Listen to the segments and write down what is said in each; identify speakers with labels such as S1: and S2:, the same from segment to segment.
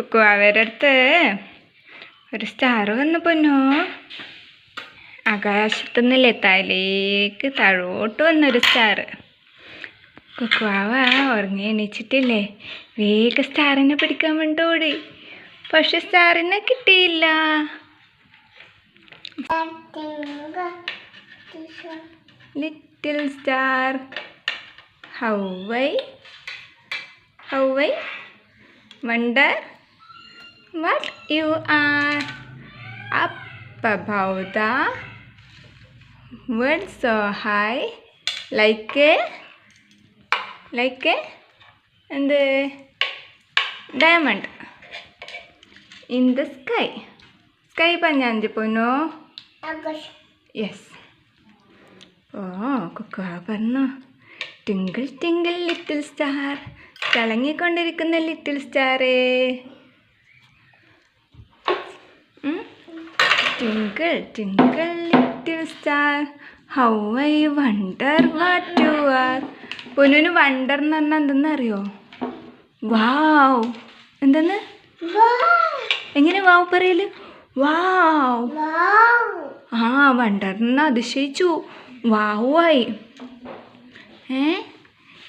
S1: കുക്കു അവരടുത്ത് ഒരു സ്റ്റാർ വന്നു പൊന്നു. ആകാശത്തുനിന്നില്ലേ തലേക്ക് താഴോട്ട് വന്നൊരു സ്റ്റാർ കുക്കുവാവ ഉറങ്ങി എണീച്ചിട്ടില്ലേ? വേഗം സ്റ്റാറിനെ പിടിക്കാൻ വേണ്ടി ഓടി. പക്ഷെ സ്റ്റാറിനെ കിട്ടിയില്ല. Little star how why how why wonder what you are up above the world so high like a like a എന്ത് diamond in the sky sky പഞ്ഞാഞ്ചി പൊന്നോ യെസ് ഓ കുക്കുവ പറഞ്ഞു. ടിങ്കിൾ ടിങ്കിൾ ലിറ്റിൽ സ്റ്റാർ തിളങ്ങിക്കൊണ്ടിരിക്കുന്ന little സ്റ്റാറേ twinkle twinkle little star how I wonder what you are. പൊന്നുവിന് wonder എന്ന് പറഞ്ഞാൽ എന്തെന്ന് അറിയോ? വാവ്. എന്തെന്ന്? എങ്ങനെ വാവ് പറയൽ? വാവ്. ആ വണ്ടർന്ന് അതിശയിച്ചു. വാവായി ഏ?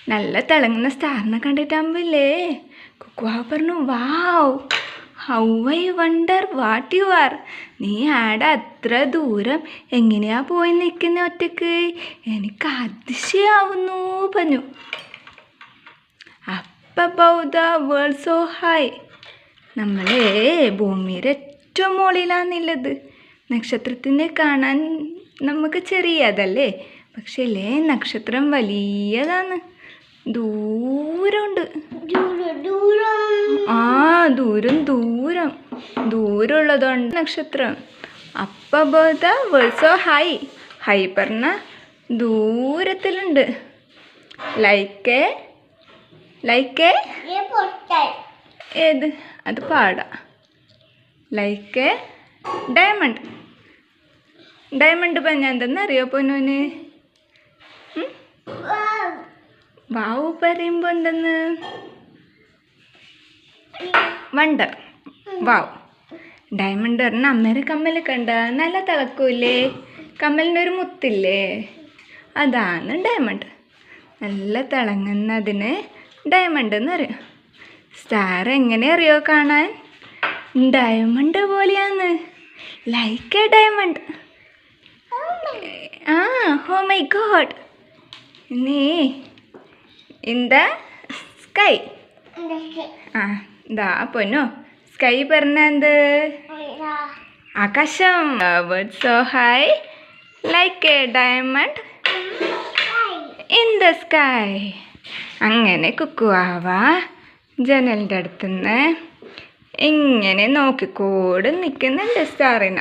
S1: നല്ല തിളങ്ങുന്ന സ്റ്റാറിനെ കണ്ടിട്ടാകുമ്പില്ലേ കുക്കുവാവ് പറഞ്ഞു വാവ്. How I wonder what you are നീ ആടെ അത്ര ദൂരം എങ്ങനെയാ പോയി നിൽക്കുന്ന ഒറ്റയ്ക്ക്? എനിക്ക് അതിശയാവുന്നു പറഞ്ഞു up above the world so high നമ്മളെ ഭൂമിയുടെ ഏറ്റവും മുകളിലാണുള്ളത് നക്ഷത്രത്തിനെ കാണാൻ നമുക്ക് ചെറിയതല്ലേ? പക്ഷേ അല്ലേ നക്ഷത്രം വലിയതാണ്. ദൂരമുണ്ട്. ആ ദൂരം ദൂരം. ദൂരമുള്ളതുകൊണ്ട് നക്ഷത്രം. അപ്പബോധ വേഴ്സോ ഹൈ ഹൈ പറഞ്ഞ ദൂരത്തിലുണ്ട്. ലൈക്ക് ലൈക്ക് ഏത്? അത് പാടാ. ലൈക്ക് ഡയമണ്ട് ഡയമണ്ട് പറഞ്ഞ എന്തെന്നറിയോ പൊന്നൂന്? വാവ് പറയുമ്പോൾ എന്തെന്ന്? വണ്ടർ വാവ് ഡയമണ്ട് പറഞ്ഞ അമ്മേരെ കമ്മൽ കണ്ട നല്ല തിളക്കൂലേ കമ്മലിന്റെ ഒരു മുത്തില്ലേ? അതാണ് ഡയമണ്ട് നല്ല തിളങ്ങുന്നതിന് ഡയമണ്ട് എന്ന് പറയും. സ്റ്റാർ എങ്ങനെ അറിയോ കാണാൻ? ഡയമണ്ട് പോലെയാന്ന് ലൈക്ക് എ ഡയമണ്ട് ആ ഹോ മൈ ഗോഡ് നീ ഇൻ ദ സ്കൈ ആ ദാ പൊന്നോ. സ്കൈ പറഞ്ഞെന്ത്? ആകാശം. So high like a diamond in the sky അങ്ങനെ കുക്കുവാവ ജനലിന്റെ അടുത്തുനിന്ന് ഇങ്ങനെ നോക്കിക്കോട് നിൽക്കുന്നുണ്ട് സ്റ്റാറിന.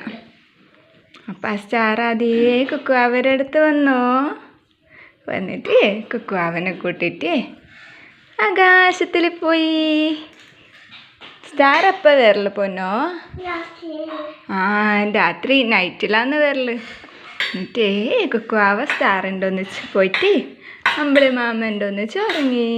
S1: അപ്പം ആ സ്റ്റാർ അതേ കുക്കുവാവരുടെ അടുത്ത് വന്നു. വന്നിട്ട് കുക്കുവാവനെ കൂട്ടിയിട്ട് ആകാശത്തിൽ പോയി. സ്റ്റാർ അപ്പം വരൽ പൊന്നോ? ആ രാത്രി നൈറ്റിലാന്ന് വരൽ. എന്നിട്ടേ കുക്കുവാവ സ്റ്റാർ ഉണ്ടോന്ന് വെച്ച് പോയിട്ട് അമ്പിളി മാമ ഉണ്ടോന്ന് വെച്ച് ഉറങ്ങി.